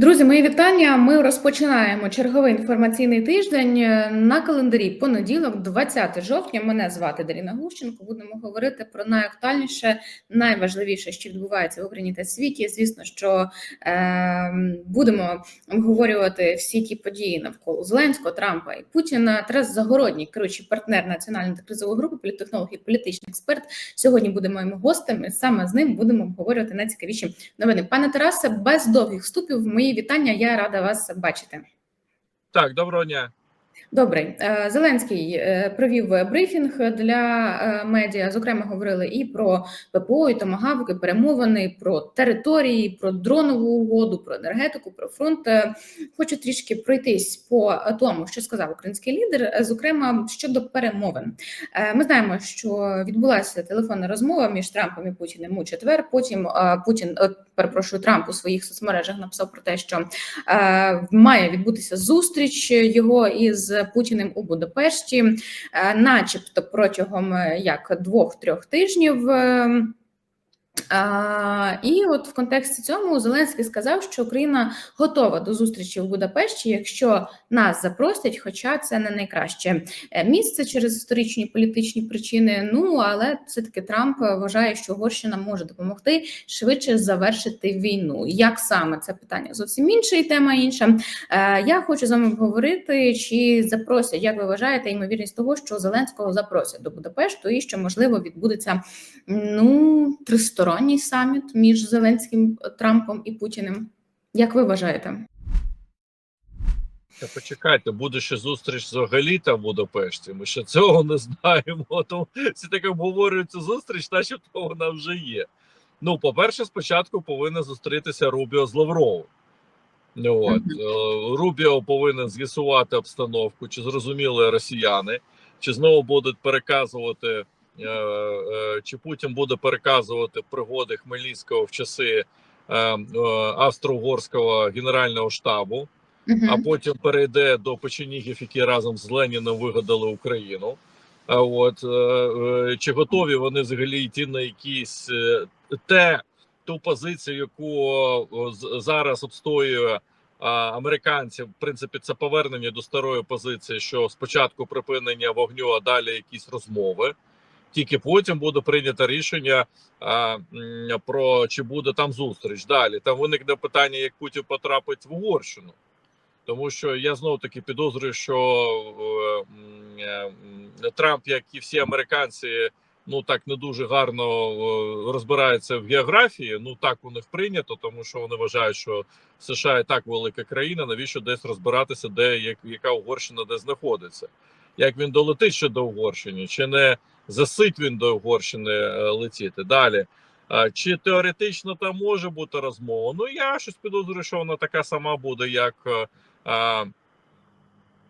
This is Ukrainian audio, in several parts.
Друзі, мої вітання. Ми розпочинаємо черговий інформаційний тиждень на календарі. Понеділок, 20 жовтня. Мене звати Даріна Глущенко. Будемо говорити про найактуальніше, найважливіше, що відбувається в Україні та світі. Звісно, що е, будемо обговорювати всі ті події навколо Зеленського, Трампа і Путіна. Тарас Загородній, керуючий партнер національної та кризової групи, політтехнолог і політичний експерт. Сьогодні будемо моїм гостем. і Саме з ним будемо обговорювати найцікавіші новини. Пане Тарасе, без довгих вступів. Мої вітання. Я рада вас бачити. Так, доброго дня. Добре, Е, Зеленський е, провів брифінг для е, медіа. Зокрема, говорили і про ППО, і томагавки, перемовини, про території, про дронову угоду, про енергетику, про фронт. Хочу трішки пройтись по тому, що сказав український лідер. Зокрема, щодо перемовин. Ми знаємо, що відбулася телефонна розмова між Трампом і Путіним у четвер. Потім Путін перепрошую Трамп у своїх соцмережах написав про те, що е, має відбутися зустріч його із Путіним у Будапешті, е, начебто протягом як двох-трьох тижнів. е, а, і от в контексті цьому Зеленський сказав, що Україна готова до зустрічі в Будапешті, якщо нас запросять, хоча це не найкраще місце через історичні політичні причини. Ну але все таки Трамп вважає, що Угорщина може допомогти швидше завершити війну. Як саме це питання зовсім інше і тема інша. Е, Я хочу з вами поговорити, чи запросять, як ви вважаєте, ймовірність того, що Зеленського запросять до Будапешту, і що можливо відбудеться ну тристоронній саміт між Зеленським, Трампом і Путіним. Як ви вважаєте? Та почекайте, буде ще зустріч взагалі там в Будапешті. Ми ще цього не знаємо. Тому всі так обговорюють цю зустріч, начебто вона вже є. Ну, по-перше, спочатку повинен зустрітися Рубіо з Лавровим. От. е, Рубіо повинен з'ясувати обстановку, чи зрозуміли росіяни, чи знову будуть переказувати, е, е, чи Путін буде переказувати пригоди Хмельницького в часи е, е, австро-угорського генерального штабу. а потім перейде до печенігів, які разом з Леніном вигадали Україну. А от е, е, чи готові вони взагалі йти на якісь е, те ту позицію, яку е, зараз обстоює а, американці? В принципі, це повернення до старої позиції, що спочатку припинення вогню, а далі якісь розмови. Тільки потім буде прийнято рішення а, про чи буде там зустріч. Далі там виникне питання, як Путін потрапить в Угорщину. Тому що я знову таки підозрюю, що е, е, Трамп, як і всі американці, ну так не дуже гарно е, розбирається в географії. Ну так у них прийнято, тому що вони вважають, що США і так велика країна. Навіщо десь розбиратися, де як, яка Угорщина де знаходиться? Як він долетить ще до Угорщини, чи не засить він до Угорщини е, летіти далі? Чи теоретично там може бути розмова? Ну я щось підозрюю, що вона така сама буде, як. е,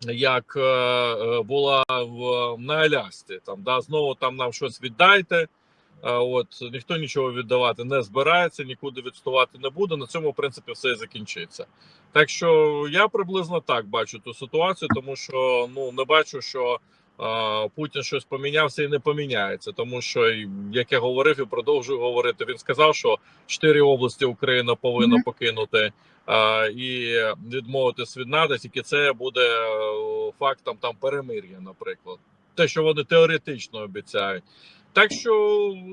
як е, була в на Алясці. Там да знову там нам щось віддайте. От ніхто нічого віддавати не збирається, нікуди відстувати не буде. На цьому в принципі все і закінчиться. Так що я приблизно так бачу ту ситуацію, тому що ну не бачу, що Путін щось помінявся і не поміняється. Тому що, як я говорив і продовжую говорити, він сказав, що чотири області Україна повинна покинути і відмовитись від НАТО, тільки це буде е, фактом там перемир'я, наприклад, те, що вони теоретично обіцяють. Так що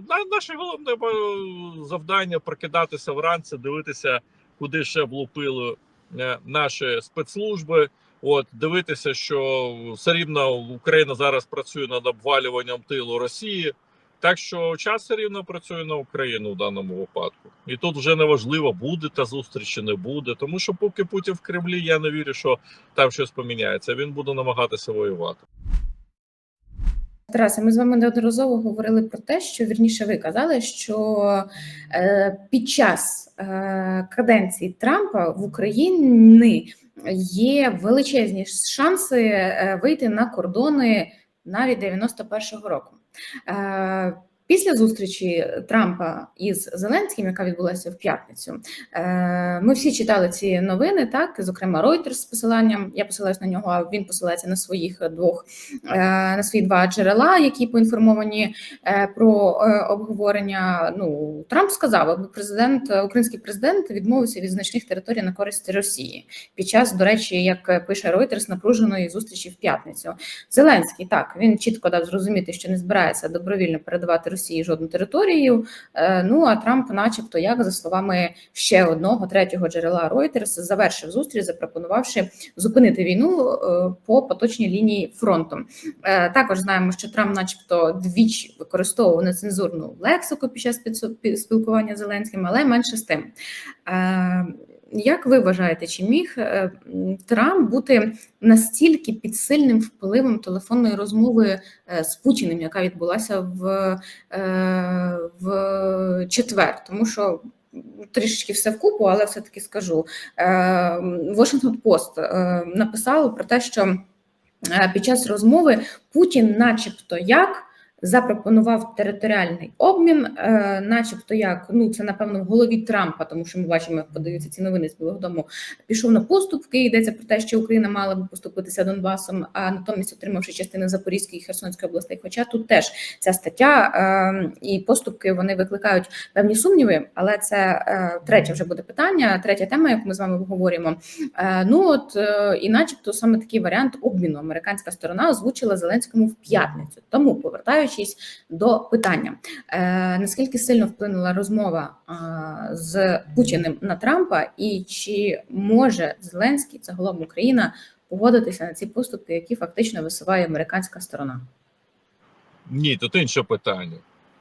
на наше головне е, завдання прокидатися вранці, дивитися, куди ще влупили е, наші спецслужби. От дивитися, що все рівно Україна зараз працює над обвалюванням тилу Росії. Так що час все рівно працює на Україну в даному випадку, і тут вже не важливо, буде та зустріч чи не буде. Тому що поки Путін в Кремлі, я не вірю, що там щось поміняється. Він буде намагатися воювати. Тарасе, ми з вами неодноразово говорили про те, що вірніше ви казали, що е, під час е, каденції Трампа в Україні є величезні шанси е, вийти на кордони навіть 91-го року. Після зустрічі Трампа із Зеленським, яка відбулася в п'ятницю, е, ми всі читали ці новини, так зокрема Reuters з посиланням. Я посилаюсь на нього, а він посилається на своїх двох е, на свої два джерела, які поінформовані е, про обговорення. Ну Трамп сказав, аби президент, український президент відмовився від значних територій на користь Росії під час, до речі, як пише Reuters, напруженої зустрічі в п'ятницю. Зеленський так він чітко дав зрозуміти, що не збирається добровільно передавати Росії жодну територію. Е, Ну а Трамп, начебто, як за словами ще одного третього джерела Reuters, завершив зустріч, запропонувавши зупинити війну е, по поточній лінії фронту. Е, Також знаємо, що Трамп, начебто, двічі використовував нецензурну лексику під час спілкування з Зеленським, але менше з тим. Як ви вважаєте, чи міг е, Трамп бути настільки під сильним впливом телефонної розмови е, з Путіним, яка відбулася в, е, в четвер? Тому що трішечки все вкупу, але все таки скажу. Washington Post написало про те, що під час розмови Путін, начебто, як запропонував територіальний обмін, е, начебто, як ну це напевно в голові Трампа, тому що ми бачимо, як подаються ці новини з Білого Дому. Пішов на поступки. Йдеться про те, що Україна мала би поступитися Донбасом, а натомість отримавши частини Запорізької і Херсонської областей. Хоча тут теж ця стаття е, і поступки вони викликають певні сумніви, але це е, третє вже буде питання, третя тема, яку ми з вами обговорюємо. Е, ну от е, і, начебто, саме такий варіант обміну американська сторона озвучила Зеленському в п'ятницю. Тому повертаючись до питання, е, наскільки сильно вплинула розмова е, з Путіним на Трампа, і чи може Зеленський, це загалом Україна, погодитися на ці поступки, які фактично висуває американська сторона? Ні, тут інше питання.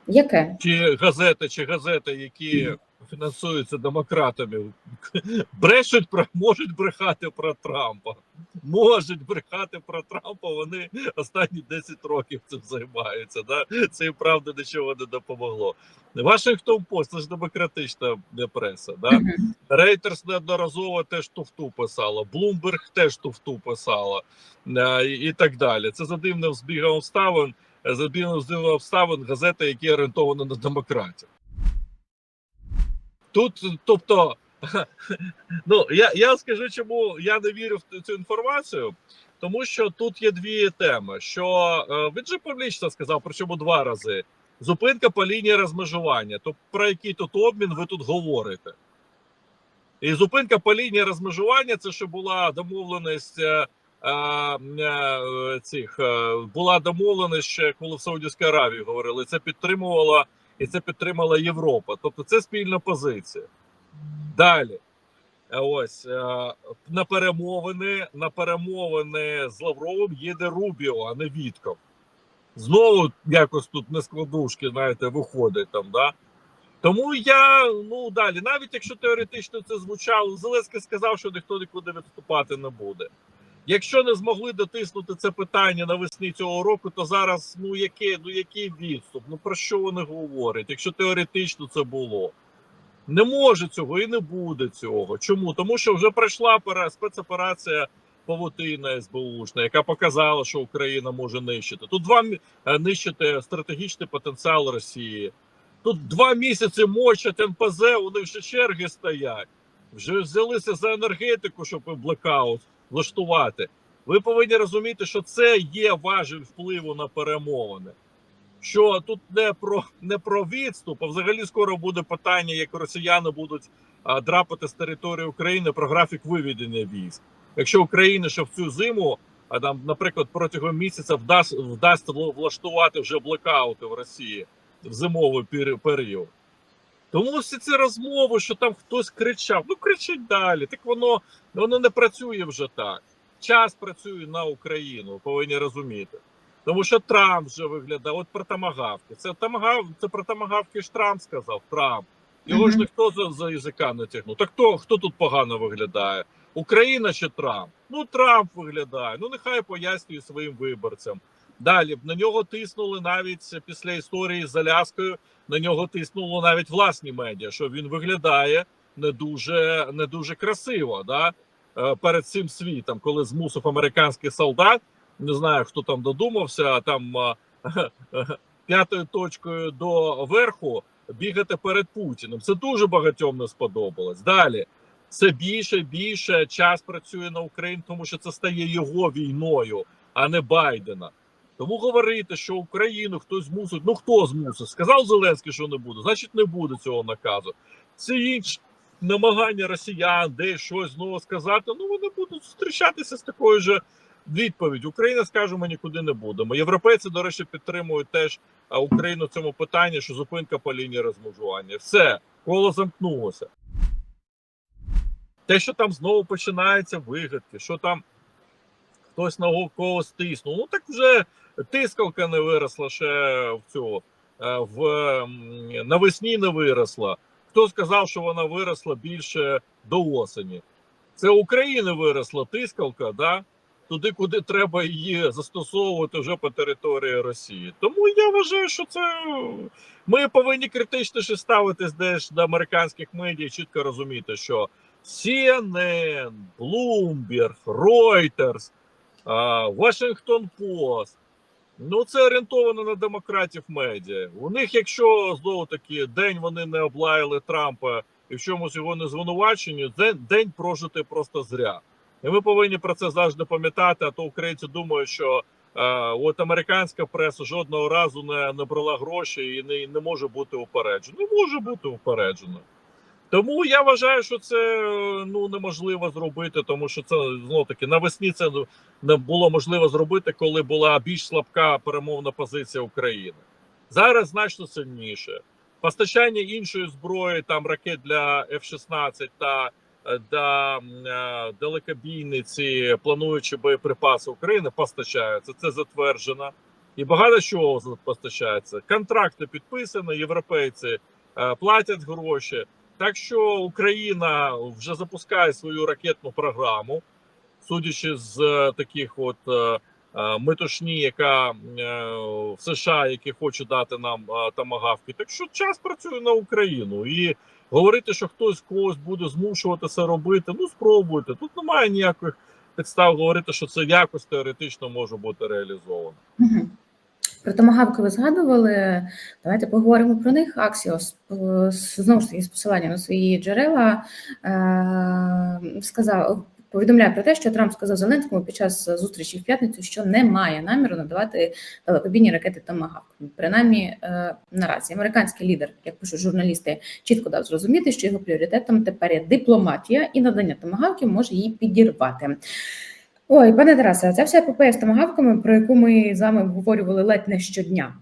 Яке? Чи газети, чи газети, які фінансуються демократами, брешуть про можуть брехати про Трампа. Можуть брехати про Трампа. Вони останні 10 років цим займаються. Да? Це і правда нічого не допомогло. Вашингтон Пост це ж демократична преса. Да? Рейтерс неодноразово теж туфту писала, Блумберг теж туфту писала е, і, так далі. Це за дивним збігом обставин, за обставин газети, які орієнтовані на демократів. Тут, тобто, ну я, я скажу, чому я не вірю в цю інформацію, тому що тут є дві теми. Що е, він же публічно сказав, причому два рази. Зупинка по лінії розмежування. То про який тут обмін ви тут говорите? І зупинка по лінії розмежування це що була домовленість е, е, е, цих е, була домовленість ще коли в Саудівській Аравії говорили. Це підтримувала і це підтримала Європа. Тобто це спільна позиція. Далі. Е, Ось е, на перемовини на перемовини з Лавровим їде Рубіо, а не Вітков. Знову якось тут нескладушки, знаєте, виходить там, да. Тому я ну далі, навіть якщо теоретично це звучало, Зеленський сказав, що ніхто нікуди відступати не буде. Якщо не змогли дотиснути це питання навесні цього року, то зараз ну який, ну який відступ? Ну про що вони говорять? Якщо теоретично це було, не може цього і не буде цього. Чому? Тому що вже пройшла пера- спецоперація Павутина СБУшна, яка показала, що Україна може нищити. Тут два е, нищити стратегічний потенціал Росії. Тут два місяці мочать НПЗ, у них ще черги стоять. Вже взялися за енергетику, щоб блекаут влаштувати. Ви повинні розуміти, що це є важель впливу на перемовини. Що тут не про не про відступ, а взагалі скоро буде питання, як росіяни будуть а, драпати з території України про графік виведення військ. Якщо Україна ще в цю зиму, а там, наприклад, протягом місяця вдасть вдасться вла- влаштувати вже блекаути в Росії в зимовий період. Тому всі ці розмови, що там хтось кричав, ну кричить далі. Так воно, воно не працює вже так. Час працює на Україну, повинні розуміти. Тому що Трамп вже виглядає, от про тамагавки. Це тамагав, це про тамагавки ж Трамп сказав. Трамп. Його ж Мгм. ніхто за, за язика не тягнув. Так хто, хто тут погано виглядає? Україна чи Трамп? Ну Трамп виглядає. Ну нехай пояснює своїм виборцям. Далі на нього тиснули навіть після історії з Аляскою. На нього тиснуло навіть власні медіа, що він виглядає не дуже не дуже красиво. Да? Е, Перед цим світом, коли змусив американський солдат, не знаю хто там додумався, там е, п'ятою точкою до верху бігати перед Путіним. Це дуже багатьом не сподобалось. Далі все більше більше час працює на Україну, тому що це стає його війною, а не Байдена. Тому говорити, що Україну хтось змусить. Ну хто змусить? Сказав Зеленський, що не буде, значить не буде цього наказу. Це інші намагання росіян, де щось знову сказати. Ну вони будуть зустрічатися з такою же відповіддю. Україна скаже, ми нікуди не будемо. Європейці, до речі, підтримують теж Україну в цьому питанні, що зупинка по лінії розмежування. Все, коло замкнулося. Те, що там знову починаються вигадки, що там хтось на когось тиснув. Ну так вже тискалка не виросла ще в цю е, в навесні не виросла. Хто сказав, що вона виросла більше до осені? Це України виросла тискалка, да? туди, куди треба її застосовувати вже по території Росії. Тому я вважаю, що це ми повинні критичніше ставитись десь до американських медіа, чітко розуміти, що CNN, Bloomberg, Reuters, Washington Post. Ну, це орієнтовано на демократів медіа. У них, якщо знову таки день вони не облаяли Трампа і в чомусь його не звинувачені, день, день прожити просто зря. І ми повинні про це завжди пам'ятати. А то українці думають, що е, от американська преса жодного разу не, не брала гроші і не, не може бути упереджена. Не може бути упереджена. Тому я вважаю, що це е, ну неможливо зробити, тому що це знов таки навесні це не було можливо зробити, коли була більш слабка перемовна позиція України. Зараз значно сильніше. Постачання іншої зброї, там ракет для F-16 та е, да, е, далекобійниці, плануючи боєприпаси України, постачаються. Це затверджено. І багато чого постачається. Контракти підписані, європейці платять гроші. Так що Україна вже запускає свою ракетну програму, судячи з е, таких от е, е, метушні, яка в США, які хочуть дати нам тамагавки. Так що час працює на Україну і говорити, що хтось когось буде змушувати це робити. Ну спробуйте. Тут немає ніяких підстав говорити, що це якось теоретично може бути реалізовано. Про томагавки ви згадували. Давайте поговоримо про них. Аксіос е, знову ж таки з посилання на свої джерела е, сказав. Повідомляє про те, що Трамп сказав Зеленському під час зустрічі в п'ятницю, що не має наміру надавати далекобійні ракети Томагавк. Принаймні е, наразі американський лідер, як пишуть журналісти, чітко дав зрозуміти, що його пріоритетом тепер є дипломатія, і надання томагавків може її підірвати. Ой, пане Тарасе, ця вся епопея з томагавками, про яку ми з вами обговорювали ледь не щодня.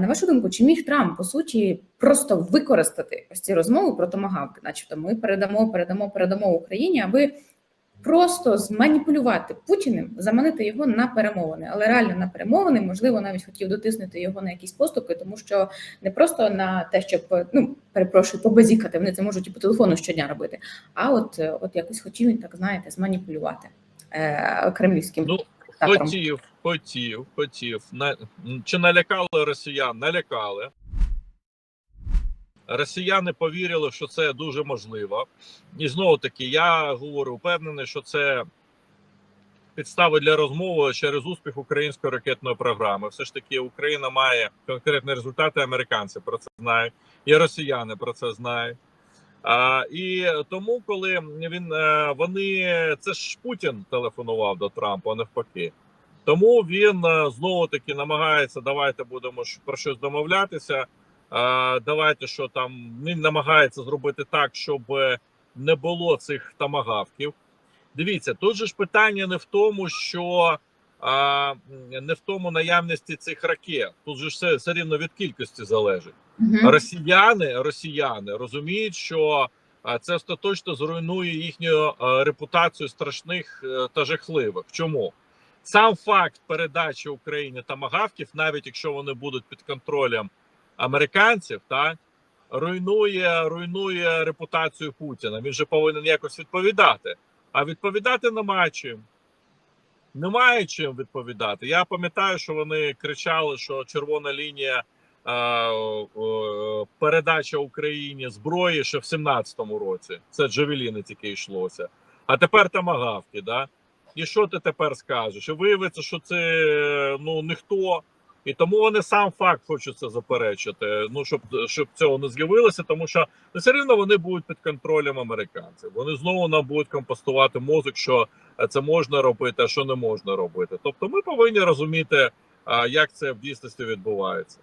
На вашу думку, чи міг Трамп по суті просто використати ось ці розмови про томагавки, начебто ми передамо, передамо, передамо Україні, аби просто зманіпулювати Путіним, заманити його на перемовини, але реально на перемовини, можливо, навіть хотів дотиснути його на якісь поступки, тому що не просто на те, щоб ну перепрошую, побазікати, вони це можуть і по телефону щодня робити. А от, от якось хотів він так знаєте, зманіпулювати кремлівським Ну. Хотів, хотів, хотів. На, чи налякали росіян? Налякали. Росіяни повірили, що це дуже можливо. І знову таки, я говорю, впевнений, що це підстави для розмови через успіх української ракетної програми. Все ж таки, Україна має конкретні результати. Американці про це знають, і росіяни про це знають. А, і тому, коли він е, вони це ж Путін телефонував до Трампа, а навпаки. Тому він е, знову таки намагається. Давайте будемо про щось домовлятися. А, давайте що там він намагається зробити так, щоб е, не було цих тамагавків. Дивіться, тут же ж питання не в тому, що а, не в тому наявності цих ракет. Тут же все, все рівно від кількості залежить. Мгм. Росіяни, росіяни розуміють, що це остаточно зруйнує їхню репутацію страшних е, та жахливих. Чому сам факт передачі Україні тамагавків, навіть якщо вони будуть під контролем американців, так руйнує, руйнує репутацію Путіна. Він же повинен якось відповідати. А відповідати нема чим. Немає чим відповідати. Я пам'ятаю, що вони кричали, що червона лінія е, е, передача Україні зброї ще в 17-му році. Це Джавеліни тільки йшлося. А тепер тамагавки, да? І що ти тепер скажеш? І виявиться, що це ну ніхто. І тому вони сам факт хочуть це заперечити. Ну щоб щоб цього не з'явилося, тому що ну, все рівно вони будуть під контролем американців. Вони знову нам будуть компостувати мозок, що це можна робити, а що не можна робити. Тобто, ми повинні розуміти, як це в дійсності відбувається.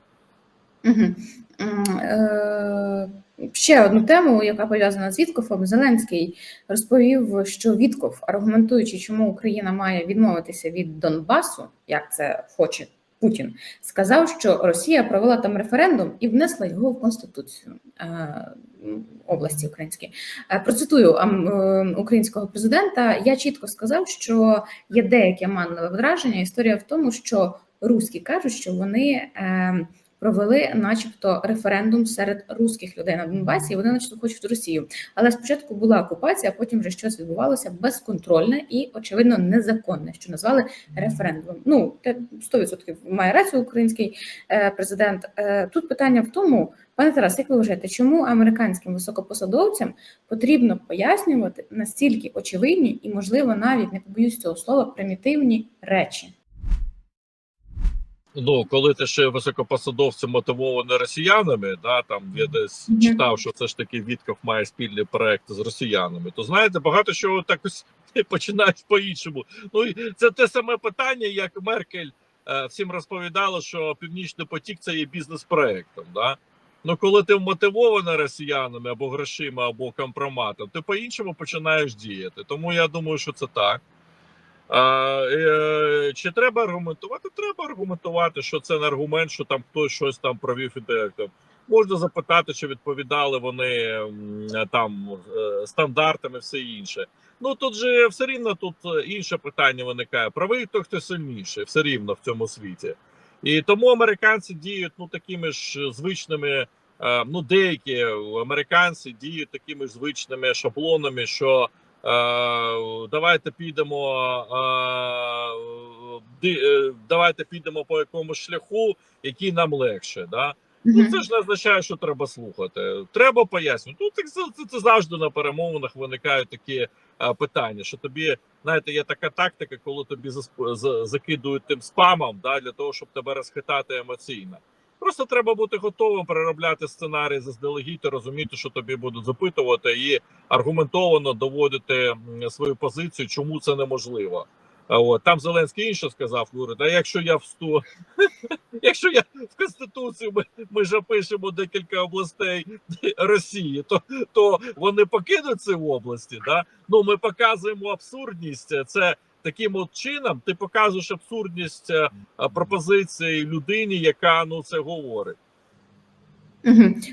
Е, ще одну тему, яка пов'язана з Віткофом. Зеленський розповів, що Вітков, аргументуючи, чому Україна має відмовитися від Донбасу, як це хоче Путін, сказав, що Росія провела там референдум і внесла його в конституцію е, області української. Е, Процитую е, українського президента. Я чітко сказав, що є деяке манливе враження. Історія в тому, що руські кажуть, що вони. Провели, начебто, референдум серед руських людей на Донбасі. і Вони, начебто, хочуть Росію. Але спочатку була окупація, а потім вже щось відбувалося безконтрольне і, очевидно, незаконне, що назвали референдумом. Ну те 100% має рацію український е, президент. Е, тут питання в тому, пане Тарас, як ви вважаєте, чому американським високопосадовцям потрібно пояснювати настільки очевидні і, можливо, навіть не побоюсь цього слова, примітивні речі? Ну, коли ти ще високопосадовці мотивовані росіянами, да там я десь Мгм. читав, що все ж таки Вітков має спільний проект з росіянами, то знаєте, багато чого так ось починають по-іншому. Ну і це те саме питання, як Меркель е, всім розповідала, що Північний потік це є бізнес-проектом. Да? Ну, коли ти вмотивований росіянами або грошима, або компроматом, ти по-іншому починаєш діяти. Тому я думаю, що це так. Е, чи треба аргументувати? Треба аргументувати, що це не аргумент, що там хтось щось там провів інтелектом. Можна запитати, чи відповідали вони там е, стандартами, все інше. Ну тут же все рівно тут е, інше питання виникає. Правий той, хто сильніший, все рівно в цьому світі. І тому американці діють ну такими ж звичними. Ну, деякі американці діють такими ж звичними шаблонами, що давайте підемо. е, е, Давайте підемо по якомусь шляху, який нам легше. Да? Ну це ж не означає, що треба слухати. Треба пояснювати. Ну так це, це, це завжди на перемовинах виникають такі е, питання. Що тобі знаєте, є така тактика, коли тобі закидують тим спамом, да, для того, щоб тебе розхитати емоційно. Просто треба бути готовим переробляти сценарій заздалегідь розуміти, що тобі будуть запитувати, і аргументовано доводити свою позицію, чому це неможливо. От там Зеленський інше сказав, говорить, а якщо я всту, якщо я в конституцію ми, ми ж пишемо декілька областей Росії, то, то вони покинуть ці області. Да? Ну ми показуємо абсурдність. Це таким от чином ти показуєш абсурдність е, пропозиції людині, яка ну це говорить.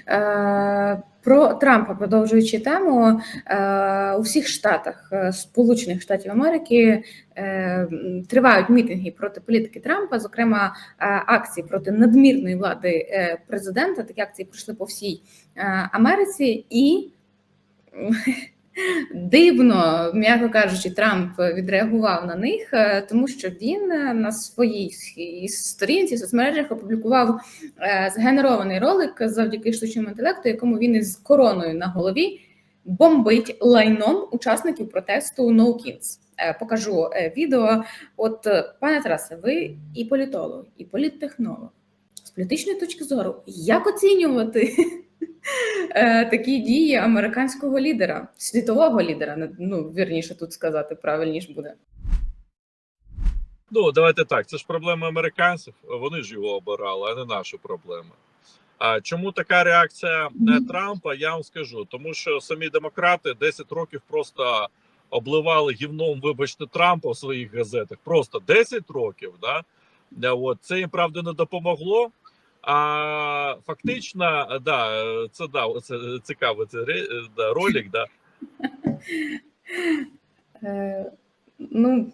Е, про Трампа, продовжуючи тему, е, у всіх штатах е, Сполучених Штатів Америки е, тривають мітинги проти політики Трампа, зокрема е, акції проти надмірної влади е, президента. Такі акції пройшли по всій е, Америці і. Дивно, м'яко кажучи, Трамп відреагував на них, е, тому що він е, на своїй сторінці в соцмережах опублікував е, згенерований ролик завдяки штучному інтелекту, якому він із короною на голові бомбить лайном учасників протесту No Kings. Е, Покажу відео. От, пане Тарасе, ви і політолог, і політтехнолог. З політичної точки зору, як оцінювати такі дії американського лідера, світового лідера, ну вірніше тут сказати правильніше буде. Ну давайте так. Це ж проблема американців. Вони ж його обирали, а не наша проблема. А чому така реакція е, Трампа? Я вам скажу, тому що самі демократи 10 років просто обливали гівном, вибачте, Трампа в своїх газетах. Просто 10 років. Да? Е, От це їм правда не допомогло. А фактично, е, да, е, це да, це цікавий це е, да, ролик. Да. Е, ну,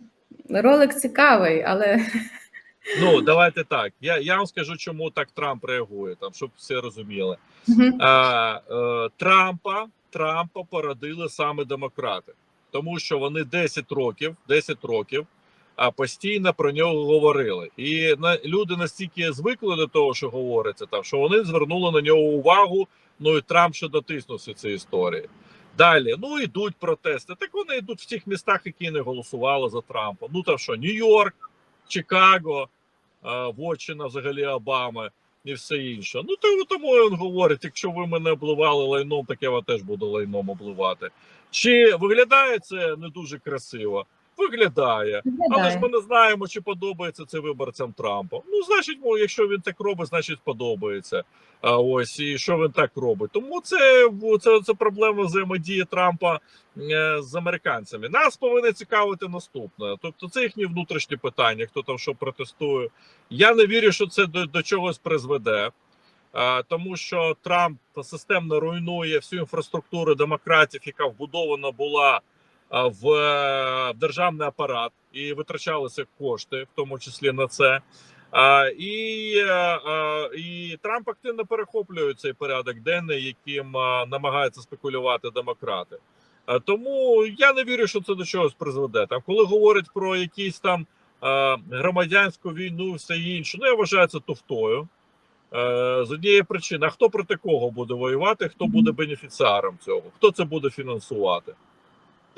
ролик цікавий, але Ну давайте так. Я, я вам скажу, чому так Трамп реагує, там щоб всі розуміли. А, е, Трампа Трампа породили саме демократи, тому що вони 10 років, 10 років постійно про нього говорили. І люди настільки звикли до того, що говориться там, що вони звернули на нього увагу. Ну і Трамп ще дотиснувся цієї історії. Далі, ну йдуть протести. Так вони йдуть в тих містах, які не голосували за Трампа. Ну там що, Нью-Йорк, Чикаго. в очі взагалі Обами і все інше. Ну то тому він говорить: якщо ви мене обливали лайном, так я вас теж буду лайном обливати. Чи виглядає це не дуже красиво? Виглядає. Але ж ми не знаємо, чи подобається це виборцям Трампа. Ну, значить, ну, якщо він так робить, значить подобається. А ось і що він так робить. Тому це це, це проблема взаємодії Трампа е, з американцями. Нас повинно цікавити наступне. Тобто, це їхні внутрішні питання, хто там що протестує. Я не вірю, що це до, до чогось призведе. Тому що Трамп системно руйнує всю інфраструктуру демократів, яка вбудована була в е, державний апарат, і витрачалися кошти, в тому числі на це. А, і, е, а, і Трамп активно перехоплює цей порядок денний, яким а, намагаються спекулювати демократи. А, тому я не вірю, що це до чогось призведе. Там, коли говорять про якісь там а, громадянську війну, все інше, ну я вважаю це туфтою. Е, З однієї причини, а хто проти кого буде воювати, хто буде бенефіціаром цього, хто це буде фінансувати?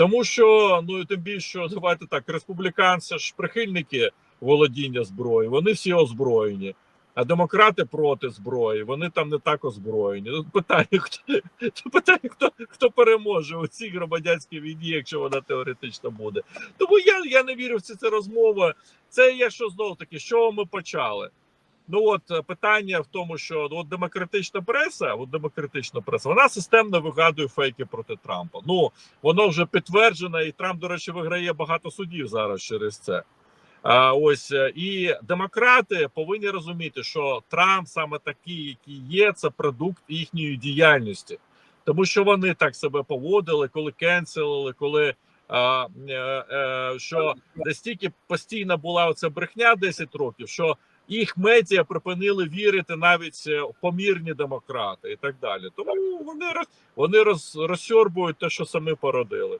Тому що, ну і тим більше, давайте так, республіканці ж прихильники володіння зброї, вони всі озброєні. А демократи проти зброї, вони там не так озброєні. Тут питання, хто питання, хто хто переможе у цій громадянській війні, якщо вона теоретично буде. Тому я я не вірю в ці, ці розмови. Це є що знову таки, чого ми почали. Ну от е, питання в тому, що ну, от демократична преса, от демократична преса, вона системно вигадує фейки проти Трампа. Ну воно вже підтверджено, і Трамп, до речі, виграє багато судів зараз через це. А ось е, і демократи повинні розуміти, що Трамп саме такий, який є, це продукт їхньої діяльності, тому що вони так себе поводили, коли кенселили, коли. А, е, що настільки постійно була оця брехня 10 років, що їх медіа припинили вірити навіть е, помірні демократи і так далі. Тому вони роз, вони роз, розсьорбують те, що самі породили.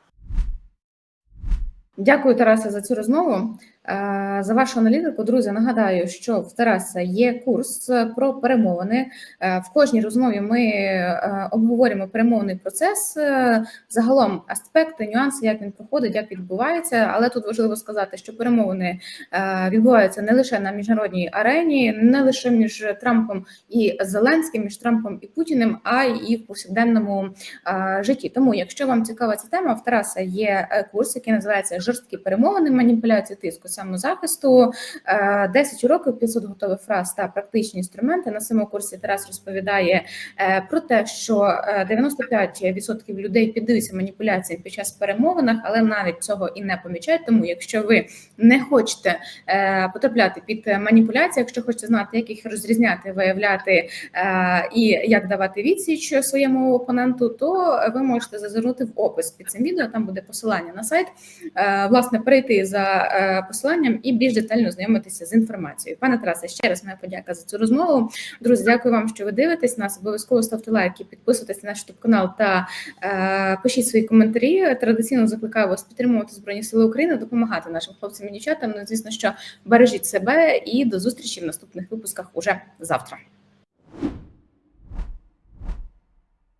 Дякую, Тарасе, за цю розмову. Е, За вашу аналітику, друзі, нагадаю, що в Тараса є курс про перемовини. Е, В кожній розмові ми е, обговорюємо перемовний процес, е, загалом аспекти, нюанси, як він проходить, як відбувається. Але тут важливо сказати, що перемовини е, відбуваються не лише на міжнародній арені, не лише між Трампом і Зеленським, між Трампом і Путіним, а й в повсякденному е, житті. Тому, якщо вам цікава ця тема, в Тараса є е, курс, який називається Жорсткі перемовини, маніпуляції тиску самозахисту, Е, 10 уроків, 500 готових фраз та практичні інструменти. На цьому курсі Тарас розповідає е, про те, що е, 95% людей піддаються маніпуляціям під час перемовинах, але навіть цього і не помічають. Тому, якщо ви не хочете е, потрапляти під маніпуляції, якщо хочете знати, як їх розрізняти, виявляти е, і як давати відсіч своєму опоненту, то ви можете зазирнути в опис під цим відео. Там буде посилання на сайт. Е, Власне, перейти за е, посиланням і більш детально знайомитися з інформацією. Пане Тарасе, ще раз моя подяка за цю розмову. Друзі, дякую вам, що ви дивитесь нас. Обов'язково ставте лайки, підписуйтесь на наш youtube канал та е, пишіть свої коментарі. Традиційно закликаю вас підтримувати Збройні Сили України, допомагати нашим хлопцям і дівчатам. Ну, звісно, що бережіть себе і до зустрічі в наступних випусках уже завтра.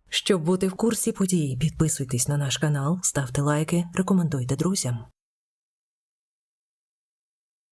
Щоб бути в курсі подій, підписуйтесь на наш канал, ставте лайки, рекомендуйте друзям.